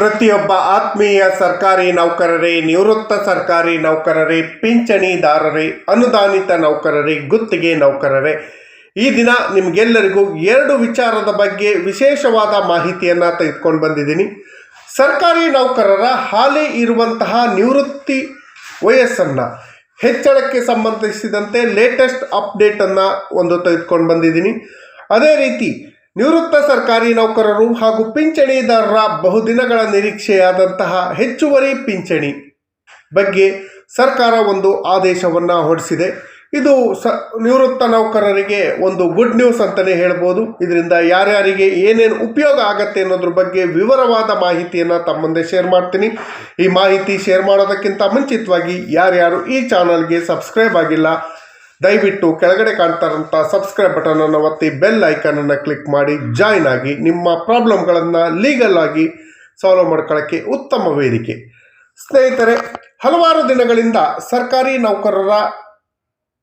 ಪ್ರತಿಯೊಬ್ಬ ಆತ್ಮೀಯ ಸರ್ಕಾರಿ ನೌಕರರೇ, ನಿವೃತ್ತ ಸರ್ಕಾರಿ ನೌಕರರೇ, ಪಿಂಚಣಿದಾರರೇ, ಅನುದಾನಿತ ನೌಕರರೇ, ಗುತ್ತಿಗೆ ನೌಕರರೇ. ಈ ದಿನ ನಿಮಗೆಲ್ಲರಿಗೂ ಎರಡು ವಿಚಾರದ ಬಗ್ಗೆ ವಿಶೇಷವಾದ ಮಾಹಿತಿಯನ್ನು ತೆಗೆದುಕೊಂಡು ಬಂದಿದ್ದೀನಿ. ಸರ್ಕಾರಿ ನೌಕರರ ಹಾಲಿ ಇರುವಂತಹ ನಿವೃತ್ತಿ ವಯಸ್ಸನ್ನು, ಹೆಚ್ಚಳಕ್ಕೆ ಸಂಬಂಧಿಸಿದಂತೆ ಲೇಟೆಸ್ಟ್ ಅಪ್ಡೇಟನ್ನು ಒಂದು ತೆಗೆದುಕೊಂಡು ಬಂದಿದ್ದೀನಿ. ಅದೇ ರೀತಿ ನಿವೃತ್ತ ಸರ್ಕಾರಿ ನೌಕರರು ಹಾಗೂ ಪಿಂಚಣಿದಾರರ ಬಹುದಿನಗಳ ನಿರೀಕ್ಷೆಯಾದಂತಹ ಹೆಚ್ಚುವರಿ ಪಿಂಚಣಿ ಬಗ್ಗೆ ಸರ್ಕಾರ ಒಂದು ಆದೇಶವನ್ನು ಹೊರಡಿಸಿದೆ. ಇದು ಸ, ನಿವೃತ್ತ ನೌಕರರಿಗೆ ಒಂದು ಗುಡ್ ನ್ಯೂಸ್ ಅಂತಲೇ ಹೇಳ್ಬೋದು. ಇದರಿಂದ ಯಾರ್ಯಾರಿಗೆ ಏನೇನು ಉಪಯೋಗ ಆಗತ್ತೆ ಅನ್ನೋದ್ರ ಬಗ್ಗೆ ವಿವರವಾದ ಮಾಹಿತಿಯನ್ನು ತಮ್ಮ ಮುಂದೆ ಶೇರ್ ಮಾಡ್ತೀನಿ. ಈ ಮಾಹಿತಿ ಶೇರ್ ಮಾಡೋದಕ್ಕಿಂತ ಮುಂಚಿತವಾಗಿ ಯಾರ್ಯಾರು ಈ ಚಾನಲ್ಗೆ ಸಬ್ಸ್ಕ್ರೈಬ್ ಆಗಿಲ್ಲ ದಯವಿಟ್ಟು ಕೆಳಗಡೆ ಕಾಣ್ತಾರಂಥ ಸಬ್ಸ್ಕ್ರೈಬ್ ಬಟನನ್ನು ಒತ್ತಿ ಬೆಲ್ ಐಕನನ್ನು ಕ್ಲಿಕ್ ಮಾಡಿ ಜಾಯ್ನ್ ಆಗಿ ನಿಮ್ಮ ಪ್ರಾಬ್ಲಮ್ಗಳನ್ನು ಲೀಗಲ್ ಆಗಿ ಸಾಲ್ವ್ ಮಾಡ್ಕೊಳ್ಳೋಕ್ಕೆ ಉತ್ತಮ ವೇದಿಕೆ. ಸ್ನೇಹಿತರೆ, ಹಲವಾರು ದಿನಗಳಿಂದ ಸರ್ಕಾರಿ ನೌಕರರ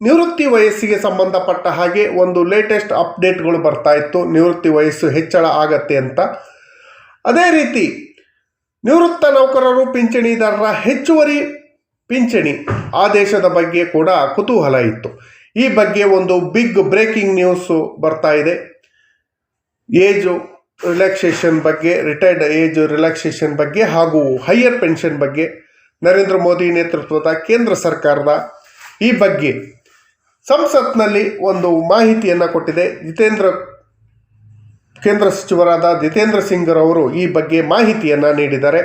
ನಿವೃತ್ತಿ ವಯಸ್ಸಿಗೆ ಸಂಬಂಧಪಟ್ಟ ಹಾಗೆ ಒಂದು ಲೇಟೆಸ್ಟ್ ಅಪ್ಡೇಟ್ಗಳು ಬರ್ತಾ ಇತ್ತು. ನಿವೃತ್ತಿ ವಯಸ್ಸು ಹೆಚ್ಚಳ ಆಗತ್ತೆ ಅಂತ. ಅದೇ ರೀತಿ ನಿವೃತ್ತ ನೌಕರರು, ಪಿಂಚಣಿದಾರರ ಹೆಚ್ಚುವರಿ ಪಿಂಚಣಿ. ಆದೇಶದ ಬಗ್ಗೆ ಕೂಡ ಕುತೂಹಲ ಇತ್ತು. ಈ ಬಗ್ಗೆ ಒಂದು ಬಿಗ್ ಬ್ರೇಕಿಂಗ್ ನ್ಯೂಸು ಬರ್ತಾ ಇದೆ. ಏಜು ರಿಲ್ಯಾಕ್ಸೇಷನ್ ಬಗ್ಗೆ ರಿಟೈರ್ಡ್ ಏಜ್ ರಿಲ್ಯಾಕ್ಸೇಷನ್ ಬಗ್ಗೆ ಹಾಗೂ ಹೈಯರ್ ಪೆನ್ಷನ್ ಬಗ್ಗೆ ನರೇಂದ್ರ ಮೋದಿ ನೇತೃತ್ವದ ಕೇಂದ್ರ ಸರ್ಕಾರದ ಈ ಬಗ್ಗೆ ಸಂಸತ್ನಲ್ಲಿ ಒಂದು ಮಾಹಿತಿಯನ್ನು ಕೊಟ್ಟಿದೆ. ಜಿತೇಂದ್ರ, ಕೇಂದ್ರ ಸಚಿವರಾದ ಜಿತೇಂದ್ರ ಸಿಂಗ್ರವರು ಈ ಬಗ್ಗೆ ಮಾಹಿತಿಯನ್ನು ನೀಡಿದ್ದಾರೆ.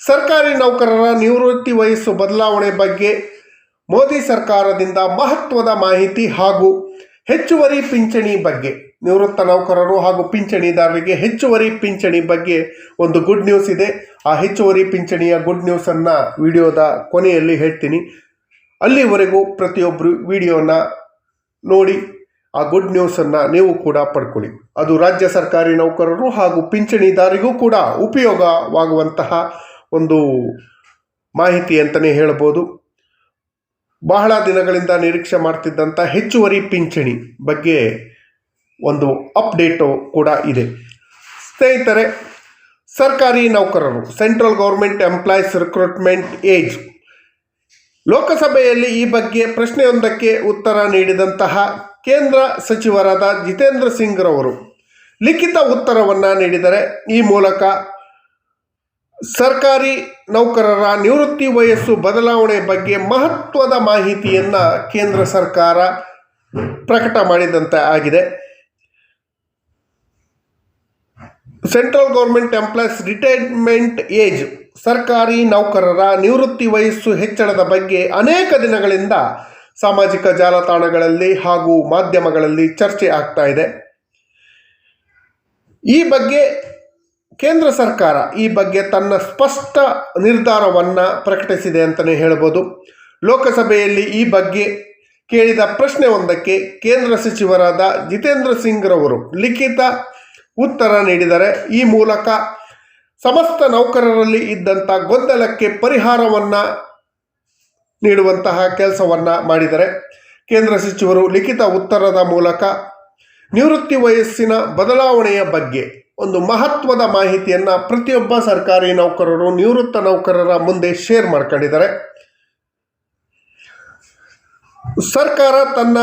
ಸರ್ಕಾರಿ ನೌಕರರ ನಿವೃತ್ತಿ ವಯಸ್ಸು ಬದಲಾವಣೆ ಬಗ್ಗೆ ಮೋದಿ ಸರ್ಕಾರದಿಂದ ಮಹತ್ವದ ಮಾಹಿತಿ ಹಾಗೂ ಹೆಚ್ಚುವರಿ ಪಿಂಚಣಿ ಬಗ್ಗೆ. ನಿವೃತ್ತ ನೌಕರರು ಹಾಗೂ ಪಿಂಚಣಿದಾರರಿಗೆ ಹೆಚ್ಚುವರಿ ಪಿಂಚಣಿ ಬಗ್ಗೆ ಒಂದು ಗುಡ್ ನ್ಯೂಸ್ ಇದೆ. ಆ ಹೆಚ್ಚುವರಿ ಪಿಂಚಣಿಯ ಗುಡ್ ನ್ಯೂಸನ್ನು ವಿಡಿಯೋದ ಕೊನೆಯಲ್ಲಿ ಹೇಳ್ತೀನಿ. ಅಲ್ಲಿವರೆಗೂ ಪ್ರತಿಯೊಬ್ಬರು ವಿಡಿಯೋನ ನೋಡಿ, ಆ ಗುಡ್ ನ್ಯೂಸನ್ನು ನೀವು ಕೂಡ ಪಡ್ಕೊಳ್ಳಿ. ಅದು ರಾಜ್ಯ ಸರ್ಕಾರಿ ನೌಕರರು ಹಾಗೂ ಪಿಂಚಣಿದಾರಿಗೂ ಕೂಡ ಉಪಯೋಗವಾಗುವಂತಹ ಒಂದು ಮಾಹಿತಿ ಅಂತಲೇ ಹೇಳ್ಬೋದು. ಬಹಳ ದಿನಗಳಿಂದ ನಿರೀಕ್ಷೆ ಮಾಡ್ತಿದ್ದಂಥ ಹೆಚ್ಚುವರಿ ಪಿಂಚಣಿ ಬಗ್ಗೆ ಒಂದು ಅಪ್ಡೇಟು ಕೂಡ ಇದೆ. ಸ್ನೇಹಿತರೆ, ಸರ್ಕಾರಿ ನೌಕರರು, central government employees recruitment age, ಲೋಕಸಭೆಯಲ್ಲಿ ಈ ಬಗ್ಗೆ ಪ್ರಶ್ನೆಯೊಂದಕ್ಕೆ ಉತ್ತರ ನೀಡಿದಂತಹ ಕೇಂದ್ರ ಸಚಿವರಾದ ಜಿತೇಂದ್ರ ಸಿಂಗ್ರವರು ಲಿಖಿತ ಉತ್ತರವನ್ನು ನೀಡಿದರೆ ಈ ಮೂಲಕ ಸರ್ಕಾರಿ ನೌಕರರ ನಿವೃತ್ತಿ ವಯಸ್ಸು ಬದಲಾವಣೆ ಬಗ್ಗೆ ಮಹತ್ವದ ಮಾಹಿತಿಯನ್ನು ಕೇಂದ್ರ ಸರ್ಕಾರ ಪ್ರಕಟ ಮಾಡಿದಂತೆ ಆಗಿದೆ. Central government employees retirement age ಸರ್ಕಾರಿ ನೌಕರರ ನಿವೃತ್ತಿ ವಯಸ್ಸು ಹೆಚ್ಚಳದ ಬಗ್ಗೆ ಅನೇಕ ದಿನಗಳಿಂದ ಸಾಮಾಜಿಕ ಜಾಲತಾಣಗಳಲ್ಲಿ ಹಾಗೂ ಮಾಧ್ಯಮಗಳಲ್ಲಿ ಚರ್ಚೆ ಆಗ್ತಾ ಇದೆ. ಈ ಬಗ್ಗೆ ಕೇಂದ್ರ ಸರ್ಕಾರ ಈ ಬಗ್ಗೆ ತನ್ನ ಸ್ಪಷ್ಟ ನಿರ್ಧಾರವನ್ನು ಪ್ರಕಟಿಸಿದೆ ಅಂತಲೇ ಹೇಳ್ಬೋದು. ಲೋಕಸಭೆಯಲ್ಲಿ ಈ ಬಗ್ಗೆ ಕೇಳಿದ ಪ್ರಶ್ನೆ ಒಂದಕ್ಕೆ ಕೇಂದ್ರ ಸಚಿವರಾದ ಜಿತೇಂದ್ರ ಸಿಂಗ್ರವರು ಲಿಖಿತ ಉತ್ತರ ನೀಡಿದರೆ, ಈ ಮೂಲಕ ಸಮಸ್ತ ನೌಕರರಲ್ಲಿ ಇದ್ದಂಥ ಗೊಂದಲಕ್ಕೆ ಪರಿಹಾರವನ್ನು ನೀಡುವಂತಹ ಕೆಲಸವನ್ನು ಮಾಡಿದರೆ, ಕೇಂದ್ರ ಸಚಿವರು ಲಿಖಿತ ಉತ್ತರದ ಮೂಲಕ ನಿವೃತ್ತಿ ವಯಸ್ಸಿನ ಬದಲಾವಣೆಯ ಬಗ್ಗೆ ಒಂದು ಮಹತ್ವದ ಮಾಹಿತಿಯನ್ನು ಪ್ರತಿಯೊಬ್ಬ ಸರ್ಕಾರಿ ನೌಕರರು, ನಿವೃತ್ತ ನೌಕರರ ಮುಂದೆ ಶೇರ್ ಮಾಡ್ಕೊಂಡಿದ್ದಾರೆ. ಸರ್ಕಾರ ತನ್ನ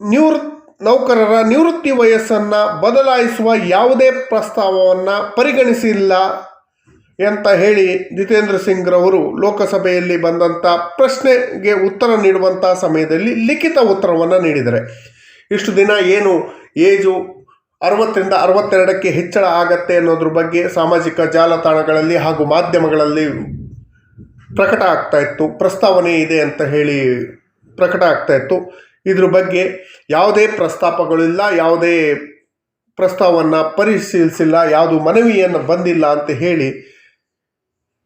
ನಿವೃತ್, ನೌಕರರ ನಿವೃತ್ತಿ ವಯಸ್ಸನ್ನು ಬದಲಾಯಿಸುವ ಯಾವುದೇ ಪ್ರಸ್ತಾವವನ್ನು ಪರಿಗಣಿಸಿಲ್ಲ ಅಂತ ಹೇಳಿ ಜಿತೇಂದ್ರ ಸಿಂಗ್ರವರು ಲೋಕಸಭೆಯಲ್ಲಿ ಬಂದಂಥ ಪ್ರಶ್ನೆಗೆ ಉತ್ತರ ನೀಡುವಂಥ ಸಮಯದಲ್ಲಿ ಲಿಖಿತ ಉತ್ತರವನ್ನು ನೀಡಿದ್ದಾರೆ. ಇಷ್ಟು ದಿನ ಏನು ಏಜು ಅರವತ್ತರಿಂದ ಅರವತ್ತೆರಡಕ್ಕೆ ಹೆಚ್ಚಳ ಆಗತ್ತೆ ಅನ್ನೋದ್ರ ಬಗ್ಗೆ ಸಾಮಾಜಿಕ ಜಾಲತಾಣಗಳಲ್ಲಿ ಹಾಗೂ ಮಾಧ್ಯಮಗಳಲ್ಲಿ ಪ್ರಕಟ ಆಗ್ತಾ ಇತ್ತು. ಪ್ರಸ್ತಾವನೆ ಇದೆ ಅಂತ ಹೇಳಿ ಪ್ರಕಟ ಆಗ್ತಾ ಇತ್ತು. ಇದ್ರ ಬಗ್ಗೆ ಯಾವುದೇ ಪ್ರಸ್ತಾಪಗಳಿಲ್ಲ ಯಾವುದೇ ಪ್ರಸ್ತಾವವನ್ನು ಪರಿಶೀಲಿಸಿಲ್ಲ, ಯಾವುದು ಮನವಿಯನ್ನು ಬಂದಿಲ್ಲ ಅಂತ ಹೇಳಿ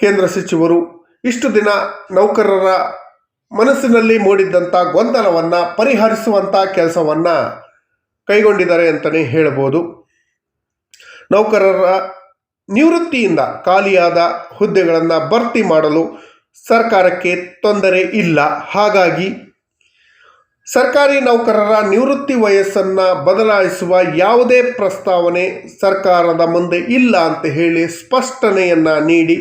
ಕೇಂದ್ರ ಸಚಿವರು ಇಷ್ಟು ದಿನ ನೌಕರರ ಮನಸ್ಸಿನಲ್ಲಿ ಮೂಡಿದ್ದಂಥ ಗೊಂದಲವನ್ನು ಪರಿಹರಿಸುವಂಥ ಕೆಲಸವನ್ನು ಕೈಗೊಂಡಿದ್ದಾರೆ ಅಂತಲೇ ಹೇಳ್ಬೋದು. ನೌಕರರ ನಿವೃತ್ತಿಯಿಂದ ಖಾಲಿಯಾದ ಹುದ್ದೆಗಳನ್ನು ಭರ್ತಿ ಮಾಡಲು ಸರ್ಕಾರಕ್ಕೆ ತೊಂದರೆ ಇಲ್ಲ. ಹಾಗಾಗಿ ಸರ್ಕಾರಿ ನೌಕರರ ನಿವೃತ್ತಿ ವಯಸ್ಸನ್ನು ಬದಲಾಯಿಸುವ ಯಾವುದೇ ಪ್ರಸ್ತಾವನೆ ಸರ್ಕಾರದ ಮುಂದೆ ಇಲ್ಲ ಅಂತ ಹೇಳಿ ಸ್ಪಷ್ಟನೆಯನ್ನು ನೀಡಿ,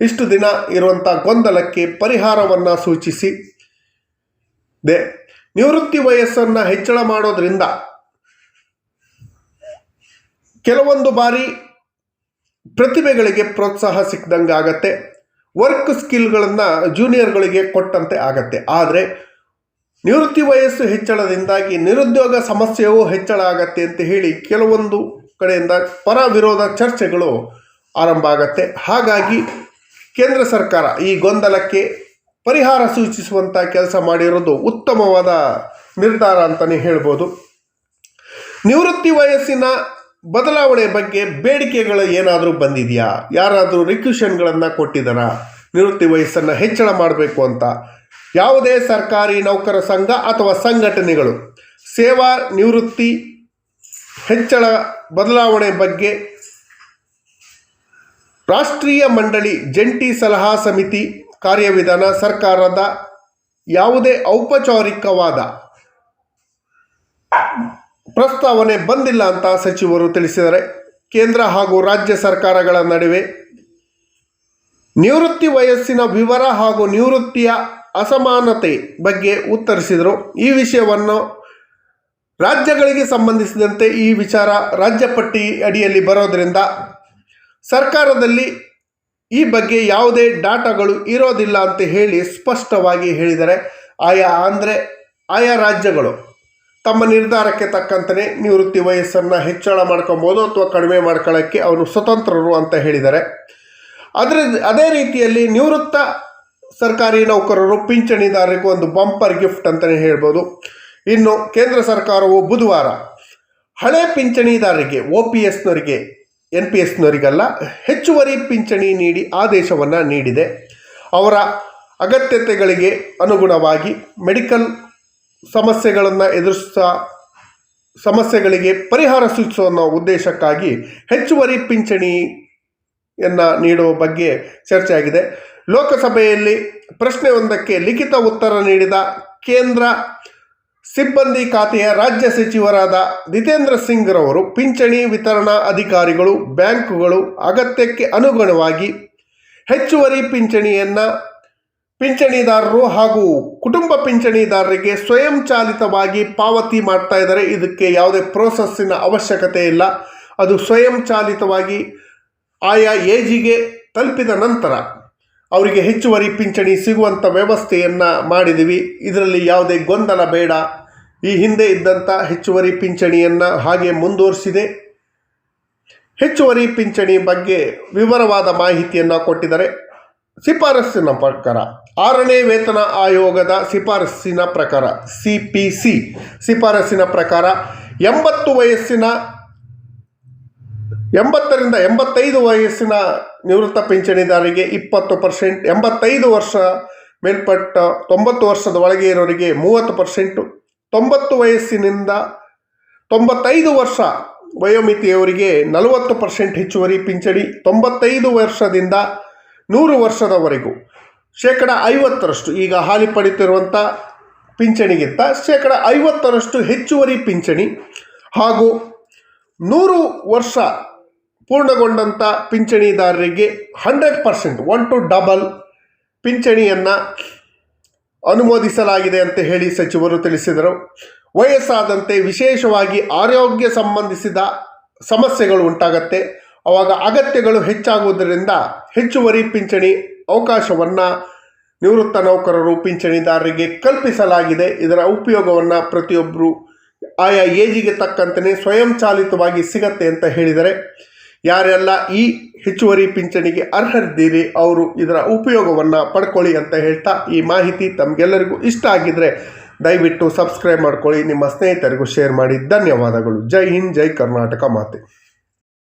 ಇಷ್ಟು ದಿನ ಇರುವಂಥ ಗೊಂದಲಕ್ಕೆ ಪರಿಹಾರವನ್ನು ಸೂಚಿಸಿ. ದೆ, ನಿವೃತ್ತಿ ವಯಸ್ಸನ್ನು ಹೆಚ್ಚಳ ಮಾಡೋದ್ರಿಂದ ಕೆಲವೊಂದು ಬಾರಿ ಪ್ರತಿಭೆಗಳಿಗೆ ಪ್ರೋತ್ಸಾಹ ಸಿಕ್ಕಿದಂಗೆ ಆಗತ್ತೆ. ವರ್ಕ್ ಸ್ಕಿಲ್ಗಳನ್ನು ಜೂನಿಯರ್ಗಳಿಗೆ ಕೊಟ್ಟಂತೆ ಆಗತ್ತೆ. ಆದರೆ ನಿವೃತ್ತಿ ವಯಸ್ಸು ಹೆಚ್ಚಳದಿಂದಾಗಿ ನಿರುದ್ಯೋಗ ಸಮಸ್ಯೆಯೂ ಹೆಚ್ಚಳ ಆಗತ್ತೆ ಅಂತ ಹೇಳಿ ಕೆಲವೊಂದು ಕಡೆಯಿಂದ ಪರ ವಿರೋಧ ಚರ್ಚೆಗಳು ಆರಂಭ ಆಗತ್ತೆ. ಹಾಗಾಗಿ ಕೇಂದ್ರ ಸರ್ಕಾರ ಈ ಗೊಂದಲಕ್ಕೆ ಪರಿಹಾರ ಸೂಚಿಸುವಂಥ ಕೆಲಸ ಮಾಡಿರೋದು ಉತ್ತಮವಾದ ನಿರ್ಧಾರ ಅಂತಲೇ ಹೇಳ್ಬೋದು. ನಿವೃತ್ತಿ ವಯಸ್ಸಿನ ಬದಲಾವಣೆ ಬಗ್ಗೆ ಬೇಡಿಕೆಗಳು ಏನಾದರೂ ಬಂದಿದೆಯಾ? ಯಾರಾದರೂ ರಿಕ್ಯೂಷನ್ಗಳನ್ನು ಕೊಟ್ಟಿದ್ದಾರಾ? ನಿವೃತ್ತಿ ವಯಸ್ಸನ್ನು ಹೆಚ್ಚಳ ಮಾಡಬೇಕು ಅಂತ. ಯಾವುದೇ ಸರ್ಕಾರಿ ನೌಕರ ಸಂಘ ಅಥವಾ ಸಂಘಟನೆಗಳು ಸೇವಾ, ನಿವೃತ್ತಿ, ಹೆಚ್ಚಳ, ಬದಲಾವಣೆ ಬಗ್ಗೆ ರಾಷ್ಟ್ರೀಯ ಮಂಡಳಿ ಜಂಟಿ ಸಲಹಾ ಸಮಿತಿ ಕಾರ್ಯವಿಧಾನ ಸರ್ಕಾರದ ಯಾವುದೇ ಔಪಚಾರಿಕವಾದ ಪ್ರಸ್ತಾವನೆ ಬಂದಿಲ್ಲ ಅಂತ ಸಚಿವರು ತಿಳಿಸಿದ್ದಾರೆ. ಕೇಂದ್ರ ಹಾಗೂ ರಾಜ್ಯ ಸರ್ಕಾರಗಳ ನಡುವೆ ನಿವೃತ್ತಿ ವಯಸ್ಸಿನ ವಿವರ ಹಾಗೂ ನಿವೃತ್ತಿಯ ಅಸಮಾನತೆ ಬಗ್ಗೆ ಉತ್ತರಿಸಿದರು. ಈ ವಿಷಯವನ್ನು ರಾಜ್ಯಗಳಿಗೆ ಸಂಬಂಧಿಸಿದಂತೆ ಈ ವಿಚಾರ ರಾಜ್ಯ ಪಟ್ಟಿ ಅಡಿಯಲ್ಲಿ ಬರೋದರಿಂದ ಸರ್ಕಾರದಲ್ಲಿ ಈ ಬಗ್ಗೆ ಯಾವುದೇ ಡಾಟಾಗಳು ಇರೋದಿಲ್ಲ ಅಂತ ಹೇಳಿ ಸ್ಪಷ್ಟವಾಗಿ ಹೇಳಿದರೆ ಆಯಾ ಅಂದರೆ ಆಯಾ ರಾಜ್ಯಗಳು. ತಮ್ಮ ನಿರ್ಧಾರಕ್ಕೆ ತಕ್ಕಂತೆ ನಿವೃತ್ತಿ ವಯಸ್ಸನ್ನು ಹೆಚ್ಚಳ ಮಾಡ್ಕೊಬೋದು ಅಥವಾ ಕಡಿಮೆ ಮಾಡ್ಕೊಳ್ಳೋಕ್ಕೆ ಅವರು ಸ್ವತಂತ್ರರು ಅಂತ ಹೇಳಿದ್ದಾರೆ. ಅದರ, ಅದೇ ರೀತಿಯಲ್ಲಿ ನಿವೃತ್ತ ಸರ್ಕಾರಿ ನೌಕರರು ಪಿಂಚಣಿದಾರರಿಗೂ ಒಂದು ಬಂಪರ್ ಗಿಫ್ಟ್ ಅಂತಲೇ ಹೇಳ್ಬೋದು. ಇನ್ನು ಕೇಂದ್ರ ಸರ್ಕಾರವು ಬುಧವಾರ ಹಳೆ ಪಿಂಚಣಿದಾರರಿಗೆ, ಒ ಪಿ ಎಸ್ನವರಿಗೆ, ಎನ್ ಪಿ ಎಸ್ನವರಿಗೆಲ್ಲ, ಹೆಚ್ಚುವರಿ ಪಿಂಚಣಿ ನೀಡಿ ಆದೇಶವನ್ನು ನೀಡಿದೆ. ಅವರ ಅಗತ್ಯತೆಗಳಿಗೆ ಅನುಗುಣವಾಗಿ ಮೆಡಿಕಲ್ ಸಮಸ್ಯೆಗಳನ್ನು ಎದುರಿಸ ಸಮಸ್ಯೆಗಳಿಗೆ ಪರಿಹಾರ ಸೂಚಿಸುವ ಉದ್ದೇಶಕ್ಕಾಗಿ ಹೆಚ್ಚುವರಿ ಪಿಂಚಣಿಯನ್ನು ನೀಡುವ ಬಗ್ಗೆ ಚರ್ಚೆಯಾಗಿದೆ ಲೋಕಸಭೆಯಲ್ಲಿ ಪ್ರಶ್ನೆಯೊಂದಕ್ಕೆ ಲಿಖಿತ ಉತ್ತರ ನೀಡಿದ ಕೇಂದ್ರ ಸಿಬ್ಬಂದಿ ಖಾತೆಯ ರಾಜ್ಯ ಸಚಿವರಾದ ಜಿತೇಂದ್ರ ಸಿಂಗ್ರವರು ಪಿಂಚಣಿ ವಿತರಣಾ ಅಧಿಕಾರಿಗಳು, ಬ್ಯಾಂಕುಗಳು ಅಗತ್ಯಕ್ಕೆ ಅನುಗುಣವಾಗಿ ಹೆಚ್ಚುವರಿ ಪಿಂಚಣಿಯನ್ನು ಪಿಂಚಣಿದಾರರು ಹಾಗೂ ಕುಟುಂಬ ಪಿಂಚಣಿದಾರರಿಗೆ ಸ್ವಯಂ ಚಾಲಿತವಾಗಿ ಪಾವತಿ ಮಾಡ್ತಾ ಇದ್ದಾರೆ. ಇದಕ್ಕೆ ಯಾವುದೇ ಪ್ರೋಸೆಸ್ಸಿನ ಅವಶ್ಯಕತೆ ಇಲ್ಲ. ಅದು ಸ್ವಯಂ ಚಾಲಿತವಾಗಿ ಆಯಾ ಏಜಿಗೆ ತಲುಪಿದ ನಂತರ ಅವರಿಗೆ ಹೆಚ್ಚುವರಿ ಪಿಂಚಣಿ ಸಿಗುವಂಥ ವ್ಯವಸ್ಥೆಯನ್ನು ಮಾಡಿದ್ದೀವಿ. ಇದರಲ್ಲಿ ಯಾವುದೇ ಗೊಂದಲ ಬೇಡ. ಈ ಹಿಂದೆ ಇದ್ದಂಥ ಹೆಚ್ಚುವರಿ ಪಿಂಚಣಿಯನ್ನು ಹಾಗೆ ಮುಂದುವರಿಸಿದೆ. ಹೆಚ್ಚುವರಿ ಪಿಂಚಣಿ ಬಗ್ಗೆ ವಿವರವಾದ ಮಾಹಿತಿಯನ್ನು ಕೊಟ್ಟಿದ್ದಾರೆ. ಶಿಫಾರಸ್ಸಿನ ಪ್ರಕಾರ, ಆರನೇ ವೇತನ ಆಯೋಗದ ಶಿಫಾರಸ್ಸಿನ ಪ್ರಕಾರ ಸಿ ಪಿ ಸಿ ಶಿಫಾರಸ್ಸಿನ ಪ್ರಕಾರ, ಎಂಬತ್ತು ವಯಸ್ಸಿನ, ಎಂಬತ್ತರಿಂದ ಎಂಬತ್ತೈದು ವಯಸ್ಸಿನ ನಿವೃತ್ತ ಪಿಂಚಣಿದಾರರಿಗೆ ಇಪ್ಪತ್ತು ಪರ್ಸೆಂಟ್, ಎಂಬತ್ತೈದು ವರ್ಷ ಮೇಲ್ಪಟ್ಟ ತೊಂಬತ್ತು ವರ್ಷದ ಒಳಗೆ ಇರೋರಿಗೆ ಮೂವತ್ತು ಪರ್ಸೆಂಟು, ತೊಂಬತ್ತು ವಯಸ್ಸಿನಿಂದ ತೊಂಬತ್ತೈದು ವರ್ಷ ವಯೋಮಿತಿಯವರಿಗೆ ನಲವತ್ತು ಪರ್ಸೆಂಟ್ ಹೆಚ್ಚುವರಿ ಪಿಂಚಣಿ, ತೊಂಬತ್ತೈದು ವರ್ಷದಿಂದ ನೂರು ವರ್ಷದವರೆಗೂ. ಶೇಕಡ ಐವತ್ತರಷ್ಟು ಈಗ ಹಾಲಿ ಪಡೆಯುತ್ತಿರುವಂಥ ಪಿಂಚಣಿಗಿಂತ ಶೇಕಡ ಐವತ್ತರಷ್ಟು ಹೆಚ್ಚುವರಿ ಪಿಂಚಣಿ ಹಾಗೂ ನೂರು ವರ್ಷ ಪೂರ್ಣಗೊಂಡಂಥ ಪಿಂಚಣಿದಾರರಿಗೆ hundred percent, one to double ಪಿಂಚಣಿಯನ್ನು ಅನುಮೋದಿಸಲಾಗಿದೆ ಅಂತ ಹೇಳಿ ಸಚಿವರು ತಿಳಿಸಿದರು. ವಯಸ್ಸಾದಂತೆ ವಿಶೇಷವಾಗಿ ಆರೋಗ್ಯ ಸಂಬಂಧಿಸಿದ ಸಮಸ್ಯೆಗಳು ಉಂಟಾಗತ್ತೆ. ಆವಾಗ ಅಗತ್ಯಗಳು ಹೆಚ್ಚಾಗುವುದರಿಂದ ಹೆಚ್ಚುವರಿ ಪಿಂಚಣಿ ಅವಕಾಶವನ್ನು ನಿವೃತ್ತ ನೌಕರರು ಪಿಂಚಣಿದಾರರಿಗೆ ಕಲ್ಪಿಸಲಾಗಿದೆ. ಇದರ ಉಪಯೋಗವನ್ನು ಪ್ರತಿಯೊಬ್ಬರು ಆಯಾ ಏಜಿಗೆ ತಕ್ಕಂತೆ ಸ್ವಯಂಚಾಲಿತವಾಗಿ ಸಿಗತ್ತೆ ಅಂತ ಹೇಳಿದರೆ, ಯಾರೆಲ್ಲ ಈ ಹೆಚ್ಚುವರಿ ಪಿಂಚಣಿಗೆ ಅರ್ಹರಿದ್ದೀರಿ, ಅವರು ಇದರ ಉಪಯೋಗವನ್ನು ಪಡ್ಕೊಳ್ಳಿ ಅಂತ ಹೇಳ್ತಾ ಈ ಮಾಹಿತಿ ತಮಗೆಲ್ಲರಿಗೂ ಇಷ್ಟ ಆಗಿದರೆ ದಯವಿಟ್ಟು ಸಬ್ಸ್ಕ್ರೈಬ್ ಮಾಡ್ಕೊಳ್ಳಿ. ನಿಮ್ಮ ಸ್ನೇಹಿತರಿಗೂ ಶೇರ್ ಮಾಡಿ. ಧನ್ಯವಾದಗಳು. ಜೈ ಹಿಂದ್, ಜೈ ಕರ್ನಾಟಕ ಮಾತೆ.